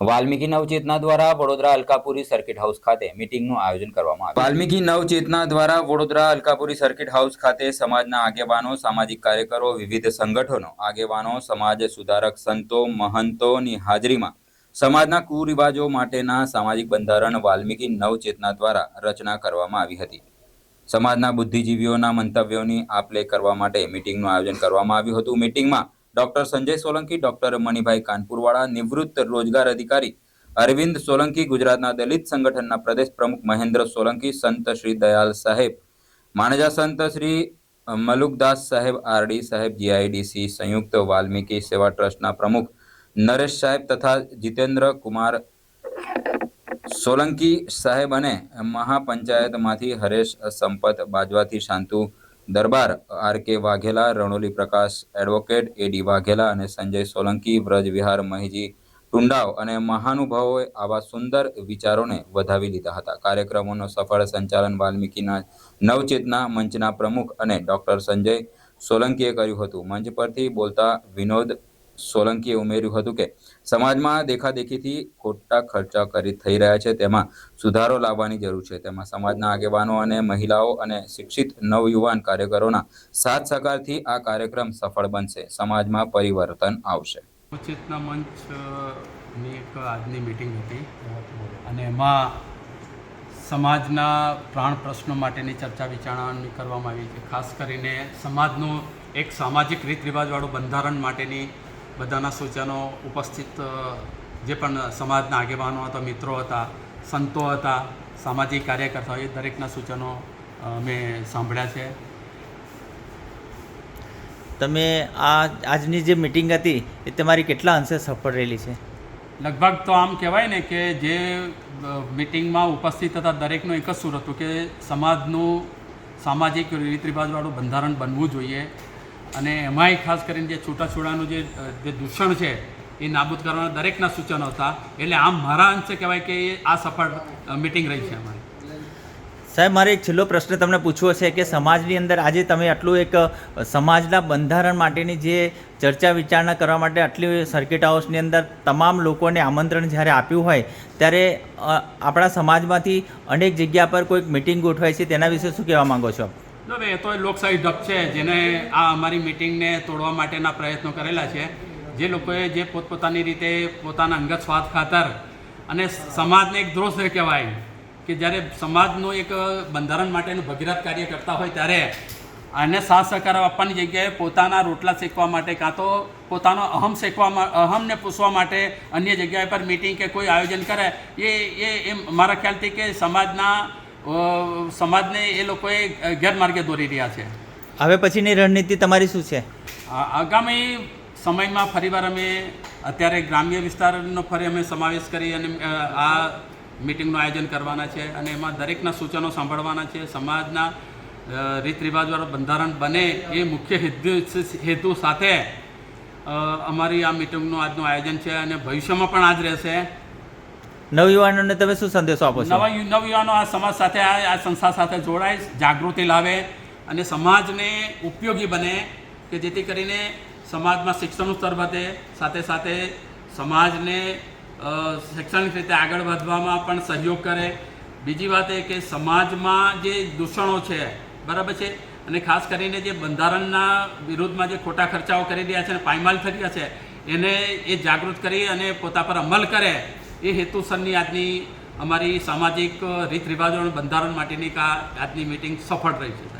વાલ્મીકી નવચેતના દ્વારા Vadodara Alkapuri circuit house ખાતે મીટિંગનું આયોજન કરવામાં આવ્યું. વાલ્મીકી નવચેતના દ્વારા વડોદરા અલકાપુરી સર્કિટ હાઉસ ખાતે સમાજના આગેવાનો, સામાજિક કાર્યકરો, વિવિધ સંગઠનો, આગેવાનો, સમાજ સુધારક સંતો, મહંતોની હાજરીમાં સમાજના કુરિવાજો માટેના સામાજિક બંધારણ વાલ્મીકી નવચેતના દ્વારા રચના કરવામાં આવી હતી. સમાજના બુદ્ધિજીવીઓના મંતવ્યોની આપલે કરવા માટે મીટિંગનું આયોજન કરવામાં આવ્યું હતું. મીટિંગમાં ડોક્ટર સંજય સોલંકી, ડોક્ટર મણિભાઈ કાનપુરવાળા, નિવૃત્ત રોજગાર અધિકારી અરવિંદ સોલંકી, ગુજરાતના દલિત સંગઠનના પ્રદેશ પ્રમુખ મહેન્દ્ર સોલંકી, સંત શ્રી દયાલ સાહેબ, માણજા સંત શ્રી મલુકદાસ સાહેબ, આરડી સાહેબ, જીઆઈડીસી સંયુક્ત વાલ્મીકી સેવા ટ્રસ્ટના પ્રમુખ નરેશ સાહેબ તથા જીતેન્દ્ર કુમાર સોલંકી સાહેબ અને મહાપંચાયતમાંથી Haresh Sampat બાજવાથી Shantu Darbar, R K Vaghela, Ranoli Prakash, advocate A Vaghela અને સંજય સોલંકી, વ્રજ વિહાર, મહીજી ટુંડાવ અને મહાનુભાવોએ આવા સુંદર વિચારોને વધાવી લીધા હતા. કાર્યક્રમોનો સફળ સંચાલન વાલ્મીકીના નવચેતના મંચના પ્રમુખ અને ડોક્ટર સંજય સોલંકીએ કર્યું હતું. મંચ પરથી બોલતા વિનોદ સોલંકીએ ઉમેર્યું હતું કે સમાજમાં દેખાદેખીથી ખોટા ખર્ચા કરી થઈ રહ્યા છે. તેમાં સુધારો લાવવાની જરૂર છે. તેમાં સમાજના આગેવાનો અને મહિલાઓ અને શિક્ષિત નવયુવાન કાર્યકરોના સાથ સહકારથી આ કાર્યક્રમ સફળ બનશે. સમાજમાં પરિવર્તન આવશે. ચેતના મંચની એક આજની મિટિંગ હતી અને એમાં સમાજના પ્રાણ પ્રશ્નો માટેની ચર્ચા વિચારણા કરવામાં આવી છે. ખાસ કરીને સમાજનું એક સામાજિક રીત રિવાજવાળું બંધારણ માટેની બધાના સૂચનો ઉપસ્થિત જે પણ સમાજના આગેવાનો હતા મિત્રો હતા સંતો હતા સામાજિક કાર્યકર્તાઓ એ દરેકના સૂચનો મેં સાંભળ્યા છે. તમે આ આજની જે મિટિંગ હતી એ તમારી કેટલા અંશે સફળ રહેલી છે? લગભગ તો આમ કહેવાય ને કે જે મિટિંગમાં ઉપસ્થિત હતા દરેકનું એક જ સુર હતું કે સમાજનું સામાજિક રીત રિવાજવાળું બંધારણ બનવું જોઈએ. અને એમાંય ખાસ કરીને જે છૂટાછૂડાનું જે જે દૂષણ છે, એ નાબૂદ કરવાના દરેકના સૂચનો હતા. એટલે આમ મારા અંશે કહેવાય કે આ સફળ મિટિંગ રહી છે અમારી. સાહેબ, મારે એક છેલ્લો પ્રશ્ન તમને પૂછવો છે કે સમાજની અંદર આજે તમે આટલું એક સમાજના બંધારણ માટેની જે ચર્ચા વિચારણા કરવા માટે આટલી સર્કિટ હાઉસની અંદર તમામ લોકોને આમંત્રણ જ્યારે આપ્યું હોય, ત્યારે આપણા સમાજમાંથી અનેક જગ્યા પર કોઈક મિટિંગ ગોઠવાય છે. તેના વિશે શું કહેવા માંગો છો? જો એ તો લોકશાહી ઢબ છે, જેને આ અમારી મિટિંગને તોડવા માટેના પ્રયત્નો કરેલા છે. જે લોકોએ જે પોતપોતાની રીતે પોતાના અંગત સ્વાદ ખાતર અને સમાજને એક દ્રોષ કહેવાય, કે જ્યારે સમાજનું એક બંધારણ માટેનું ભગીરથ કાર્ય કરતા હોય ત્યારે આને સાથ સહકાર આપવાની જગ્યાએ પોતાના રોટલા શેકવા માટે કાં તો પોતાનો અહમ શેકવા અહમને પૂછવા માટે અન્ય જગ્યાએ પર મિટિંગ કે કોઈ આયોજન કરે એ એ મારા ખ્યાલથી કે સમાજના સમાજને એ લોકોએ ગેરમાર્ગે દોરી રહ્યા છે. હવે પછીની રણનીતિ તમારી શું છે? આગામી સમયમાં ફરીવાર અમે અત્યારે ગ્રામ્ય વિસ્તારનો ફરી અમે સમાવેશ કરી અને આ મિટિંગનું આયોજન કરવાના છે અને એમાં દરેકના સૂચનો સાંભળવાના છે. સમાજના રીત રિવાજવાળું બંધારણ બને એ મુખ્ય હેતુ હેતુ સાથે અમારી આ મિટિંગનું આજનું આયોજન છે અને ભવિષ્યમાં પણ આ જ રહેશે. નવયુવાનોને તમે શું સંદેશો આપો છો? નવા નવયુવાનો આ સમાજ સાથે, આ સંસ્થા સાથે જોડાય, જાગૃતિ લાવે અને સમાજને ઉપયોગી બને કે જેથી કરીને સમાજમાં શિક્ષણનું સ્તર વધે. સાથે સાથે સમાજને શૈક્ષણિક રીતે આગળ વધવામાં પણ સહયોગ કરે. બીજી વાત એ કે સમાજમાં જે દૂષણો છે, બરાબર છે? અને ખાસ કરીને જે બંધારણના વિરુદ્ધમાં જે ખોટા ખર્ચાઓ કરી રહ્યા છે અને પાયમાલ થઈ રહ્યા છે, એને એ જાગૃત કરી અને પોતા પર અમલ કરે. એ હેતુસરની આજની અમારી સામાજિક રીત રિવાજો અને બંધારણ માટેની આજની મિટિંગ સફળ રહી છે.